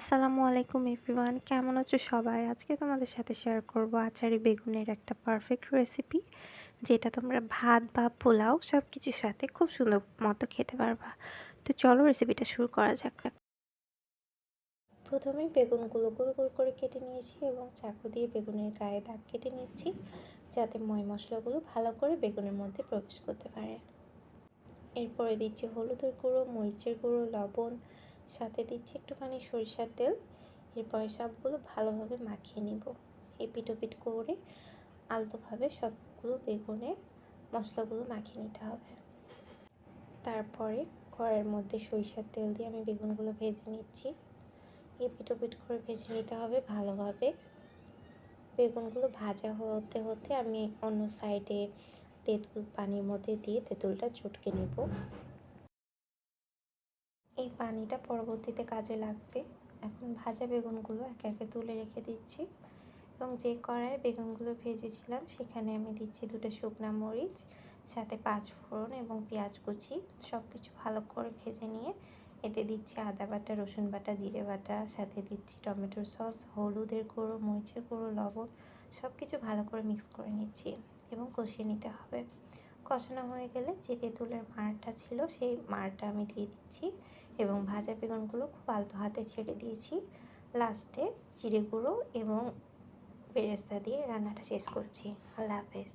আসসালামু আলাইকুম এভরিওয়ান, কেমন আছো সবাই? আজকে তোমাদের সাথে শেয়ার করব আচারি বেগুনের একটা পারফেক্ট রেসিপি যেটা তোমরা ভাত বা পোলাও সব কিছুর সাথে খুব সুন্দর মতো খেতে পারবা। তো চলো রেসিপিটা শুরু করা যাক। প্রথমেই বেগুনগুলো গোল গোল করে কেটে নিয়েছি এবং চাকু দিয়ে বেগুনের গায়ে দাগ কেটে নিচ্ছি, যাতে ময় মশলাগুলো ভালো করে বেগুনের মধ্যে প্রবেশ করতে পারে। এরপরে দিচ্ছি হলুদের গুঁড়ো, মরিচের গুঁড়ো, লবণ সাথে দিচ্ছি একটুখানি সরিষার তেল। এরপরে সবগুলো ভালোভাবে মাখিয়ে নিব। এপিট ওপিট করে আলতোভাবে সবগুলো বেগুনে মশলাগুলো মাখিয়ে নিতে হবে। তারপরে কড়াইয়ের মধ্যে সরিষার তেল দিয়ে আমি বেগুনগুলো ভেজে নিচ্ছি। এপিট ওপিট করে ভেজে নিতে হবে ভালোভাবে। বেগুনগুলো ভাজা হতে হতে আমি অন্য সাইডে তেঁতুল পানির মধ্যে দিয়ে তেঁতুলটা চটকে নেব। এই পানিটা পরবর্তীতে কাজে লাগবে। এখন ভাজা বেগুনগুলো একে একে তুলে রেখে দিচ্ছি এবং যে কড়াইয়ে বেগুনগুলো ভেজেছিলাম সেখানে আমি দিচ্ছি দুটো শুকনা মরিচ, সাথে পাঁচ ফোড়ন এবং পেঁয়াজ কুচি। সব কিছু ভালো করে ভেজে নিয়ে এতে দিচ্ছি আদা বাটা, রসুন বাটা, জিরে বাটা, সাথে দিচ্ছি টমেটোর সস, হলুদের গুঁড়ো, মরিচের গুঁড়ো, লবণ সব কিছু ভালো করে মিক্স করে নিচ্ছি এবং কষিয়ে নিতে হবে। কষানো হয়ে গেলে যে তেঁতুলের মারটা ছিল সেই মারটা আমি দিয়ে দিচ্ছি এবং ভাজা বেগুনগুলো খুব আলতো হাতে ছেড়ে দিয়েছি। লাস্টে জিরে গুঁড়ো এবং বেরেস্তা দিয়ে রান্নাটা শেষ করছি। আল্লাহ হাফেজ।